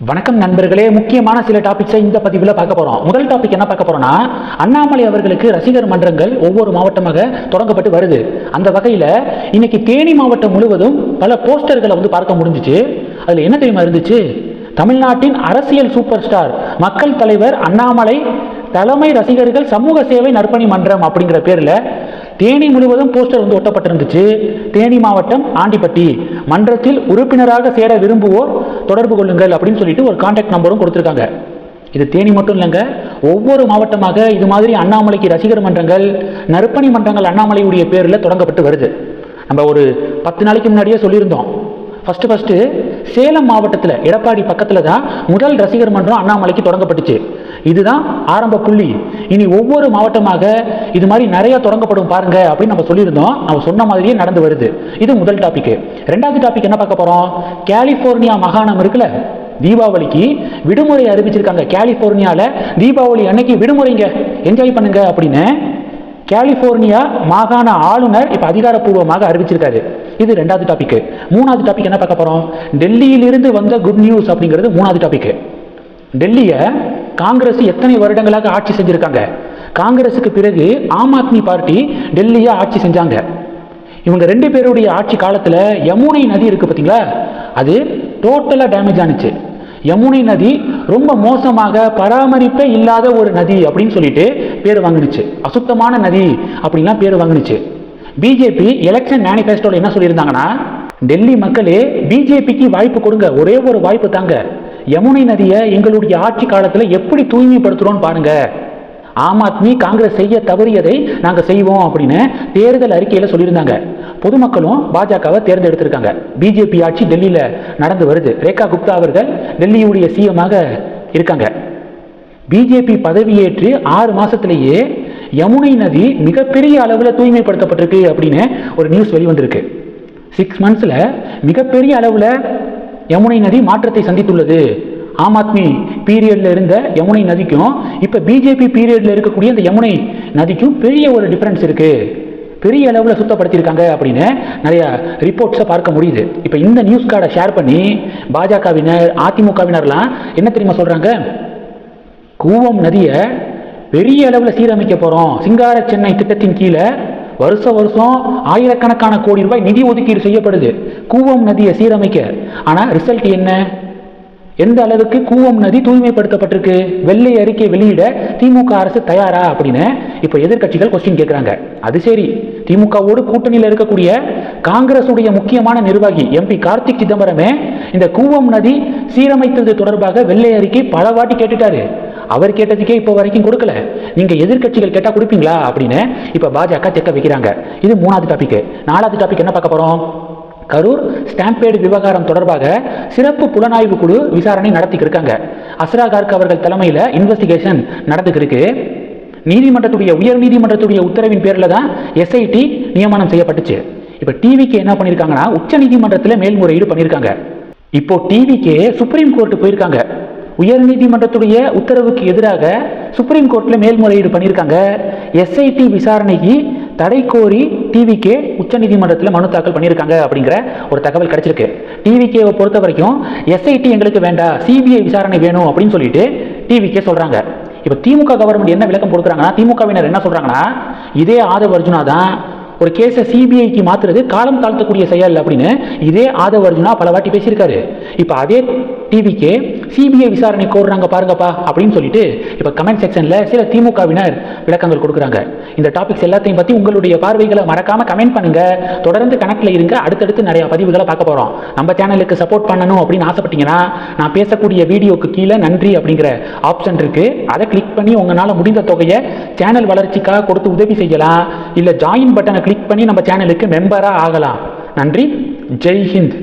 வணக்கம் நண்பர்களே. முக்கியமான சில டாபிக்ஸை இந்த பதிவில் பார்க்க போகிறோம் முதல் டாபிக் என்ன பார்க்க போகிறோம்னா அண்ணாமலை அவர்களுக்கு ரசிகர் மன்றங்கள் ஒவ்வொரு மாவட்டமாக தொடங்கப்பட்டு வருது. அந்த வகையில் இன்னைக்கு தேனி மாவட்டம் முழுவதும் பல போஸ்டர்களை வந்து பார்க்க முடிஞ்சிச்சு. அதில் என்ன தெரியுமா இருந்துச்சு? தமிழ்நாட்டின் அரசியல் சூப்பர் ஸ்டார் மக்கள் தலைவர் அண்ணாமலை தலைமை ரசிகர்கள் சமூக சேவை நற்பணி மன்றம் அப்படிங்கிற பேரில் தேனி முழுவதும் போஸ்டர் வந்து ஒட்டப்பட்டிருந்துச்சு. தேனி மாவட்டம் ஆண்டிப்பட்டி. மன்றத்தில் உறுப்பினராக சேர விரும்புவோர் தொடர்பு கொள்ளுங்கள் அப்படின்னு சொல்லிட்டு ஒரு கான்டாக்ட் நம்பரும் கொடுத்துருக்காங்க. இது தேனி மட்டும் இல்லைங்க ஒவ்வொரு மாவட்டமாக இது மாதிரி அண்ணாமலைக்கு ரசிகர் மன்றங்கள் நற்பணி மன்றங்கள் அண்ணாமலையுடைய பேரில் தொடங்கப்பட்டு வருது. நம்ம ஒரு பத்து நாளைக்கு முன்னாடியே சொல்லியிருந்தோம். ஃபஸ்ட்டு ஃபஸ்ட்டு சேலம் மாவட்டத்தில் எடப்பாடி பக்கத்தில் தான் முதல் ரசிகர் மன்றம் அண்ணாமலைக்கு தொடங்கப்பட்டுச்சு. இதுதான் ஆரம்ப புள்ளி. இனி ஒவ்வொரு மாவட்டமாக இது மாதிரி நிறைய தொடங்கப்படும் பாருங்க அப்படின்னு நம்ம சொல்லியிருந்தோம். நம்ம சொன்ன மாதிரியே நடந்து வருது. இது முதல் டாபிக் ரெண்டாவது டாபிக் என்ன பார்க்க போகிறோம் கலிபோர்னியா மாகாணம் இருக்குல்ல? தீபாவளிக்கு விடுமுறை அறிவிச்சிருக்காங்க. கலிஃபோர்னியாவில் தீபாவளி அன்னைக்கு விடுமுறைங்க. என்ஜாய் பண்ணுங்க அப்படின்னு. கலிபோர்னியா மாகாண ஆளுநர் இப்போ அதிகாரப்பூர்வமாக அறிவிச்சிருக்காரு. இது ரெண்டாவது டாபிக் மூணாவது டாபிக் என்ன பார்க்க போகிறோம் டெல்லியிலிருந்து வந்த குட் நியூஸ் அப்படிங்கிறது மூணாவது டாபிக் டெல்லியை காங்கிரஸ் எத்தனை வருடங்களாக ஆட்சி செஞ்சிருக்காங்க? காங்கிரஸுக்கு பிறகு ஆம் ஆத்மி பார்ட்டி டெல்லியை ஆட்சி செஞ்சாங்க. இவங்க ரெண்டு பேருடைய ஆட்சி காலத்தில் யமுனை நதி இருக்கு பார்த்தீங்களா? அது டோட்டலாக டேமேஜ் ஆனிச்சு. யமுனை நதி ரொம்ப மோசமாக பராமரிப்பே இல்லாத ஒரு நதி அப்படின்னு சொல்லிட்டு பேர் வாங்கினுச்சு. அசுத்தமான நதி அப்படின்லாம் பேர் வாங்கினுச்சு. பிஜேபி எலெக்ஷன் மேனிஃபெஸ்டோல என்ன சொல்லியிருந்தாங்கன்னா டெல்லி மக்களே பிஜேபிக்கு வாய்ப்பு கொடுங்க. ஒரே ஒரு வாய்ப்பு தாங்க. யமுனை நதியை எங்களுடைய ஆட்சி காலத்தில் எப்படி தூய்மைப்படுத்துகிறோன்னு பாருங்க. ஆம் ஆத்மி காங்கிரஸ் செய்ய தவறியதை நாங்கள் செய்வோம் அப்படின்னு தேர்தல் அறிக்கையில் சொல்லியிருந்தாங்க. பொதுமக்களும் பாஜகவை தேர்ந்தெடுத்திருக்காங்க. பிஜேபி ஆட்சி டெல்லியில் நடந்து வருது. ரேகா குப்தா அவர்கள் டெல்லியுடைய சிஎமாக இருக்காங்க. பிஜேபி பதவியேற்று ஆறு மாசத்திலேயே யமுனை நதி மிகப்பெரிய அளவில் தூய்மைப்படுத்தப்பட்டிருக்கு அப்படின்னு ஒரு நியூஸ் வெளிவந்திருக்கு. சிக்ஸ் மந்த்ஸில் மிகப்பெரிய அளவில் யமுனை நதி மாற்றத்தை சந்தித்துள்ளது. ஆம் ஆத்மி பீரியடில் இருந்த யமுனை நதிக்கும் இப்போ பிஜேபி பீரியடில் இருக்கக்கூடிய அந்த யமுனை நதிக்கும் பெரிய ஒரு டிஃப்ரென்ஸ் இருக்குது பெரிய அளவில் சுத்தப்படுத்தியிருக்காங்க அப்படின்னு நிறைய ரிப்போர்ட்ஸை பார்க்க முடியுது. இப்போ இந்த நியூஸ் கார்டை ஷேர் பண்ணி பாஜகவினர் அதிமுகவினர்லாம் என்ன தெரியுமா சொல்கிறாங்க கூவம் நதியை பெரிய அளவில் சீரமைக்க போகிறோம் சிங்கார சென்னை திட்டத்தின் கீழே வருஷ வருஷம் ஆயிரக்கணக்கான கோடி ரூபாய் நிதி ஒதுக்கீடு செய்யப்படுது. கூவம் நதியை சீரமைக்க. ஆனால் ரிசல்ட் என்ன? எந்த அளவுக்கு கூவம் நதி தூய்மைப்படுத்தப்பட்டிருக்கு? வெள்ளை அறிக்கை வெளியிட திமுக அரசு தயாரா அப்படின்னு இப்போ எதிர்க்கட்சிகள் கொஸ்டின் கேட்குறாங்க அது சரி. திமுகவோடு கூட்டணியில் இருக்கக்கூடிய காங்கிரசுடைய முக்கியமான நிர்வாகி எம்பி கார்த்திக் சிதம்பரமே இந்த கூவம் நதி சீரமைத்தது தொடர்பாக வெள்ளை அறிக்கை பல வாட்டி கேட்டுட்டாரு. அவர் கேட்டதுக்கே இப்போ வரைக்கும் கொடுக்கல. நீங்கள் எதிர்க்கட்சிகள் கேட்டால் கொடுப்பீங்களா அப்படின்னு இப்போ பாஜக தெக்க வைக்கிறாங்க. இது மூணாவது டாபிக் நாலாவது டாபிக் என்ன பார்க்க போகிறோம் கரூர் ஸ்டாம்பேடு விவகாரம் தொடர்பாக சிறப்பு புலனாய்வு குழு விசாரணை நடத்திக்கிட்டு இருக்காங்க. அஸ்ரா கார்க் அவர்கள் தலைமையில் இன்வெஸ்டிகேஷன் நடந்துக்கிருக்கு நீதிமன்றத்துடைய உயர் நீதிமன்றத்துடைய உத்தரவின் பேரில் தான் எஸ்ஐடி நியமனம் செய்யப்பட்டுச்சு. இப்போ டிவிக்கு என்ன பண்ணியிருக்காங்கன்னா உச்ச நீதிமன்றத்தில் மேல்முறையீடு பண்ணியிருக்காங்க இப்போ டிவிக்கு சுப்ரீம் கோர்ட்டு போயிருக்காங்க. உயர் நீதிமன்றத்துடைய உத்தரவுக்கு எதிராக சுப்ரீம் கோர்ட்டில் மேல்முறையீடு பண்ணியிருக்காங்க. எஸ்ஐடி விசாரணைக்கு தடை கோரி டிவிகே உச்சநீதிமன்றத்தில் மனு தாக்கல் பண்ணியிருக்காங்க அப்படிங்கிற ஒரு தகவல் கிடைச்சிருக்கு. டிவிகேவை பொறுத்த வரைக்கும் எஸ்ஐடி எங்களுக்கு வேண்டாம் சிபிஐ விசாரணை வேணும் அப்படின்னு சொல்லிட்டு டிவிகே சொல்கிறாங்க இப்போ திமுக கவர்மெண்ட் என்ன விளக்கம் கொடுக்குறாங்கன்னா திமுகவினர் என்ன சொல்கிறாங்கன்னா இதே ஆதவ அர்ஜுனா தான் ஒரு கேஸை சிபிஐக்கு மாத்துறது காலம் தாழ்த்தக்கூடிய செயல் அப்படின்னு இதே ஆதவ அர்ஜுனா பல வாட்டி பேசியிருக்காரு. இப்போ அதே டிவிக்கே சிபிஐ விசாரணை கோருறாங்க பாருங்கப்பா அப்படின்னு சொல்லிட்டு இப்போ கமெண்ட் செக்ஷனில் சில திமுகவினர் விளக்கங்கள் கொடுக்குறாங்க. இந்த டாபிக்ஸ் எல்லாத்தையும் பற்றி உங்களுடைய பார்வைகளை மறக்காம கமெண்ட் பண்ணுங்க. தொடர்ந்து கணக்கில் இருங்க. அடுத்தடுத்து நிறைய பதிவுகளை பார்க்க போகிறோம் நம்ம சேனலுக்கு சப்போர்ட் பண்ணணும் அப்படின்னு ஆசைப்பட்டீங்கன்னா நான் பேசக்கூடிய வீடியோக்கு கீழே நன்றி அப்படிங்கிற ஆப்ஷன் இருக்கு. அதை கிளிக் பண்ணி உங்களால் முடிந்த தொகையை சேனல் வளர்ச்சிக்காக கொடுத்து உதவி செய்யலாம். இல்லை ஜாயின் பட்டனை கிளிக் பண்ணி நம்ம சேனலுக்கு மெம்பராக ஆகலாம். நன்றி. ஜெய் ஹிந்த்.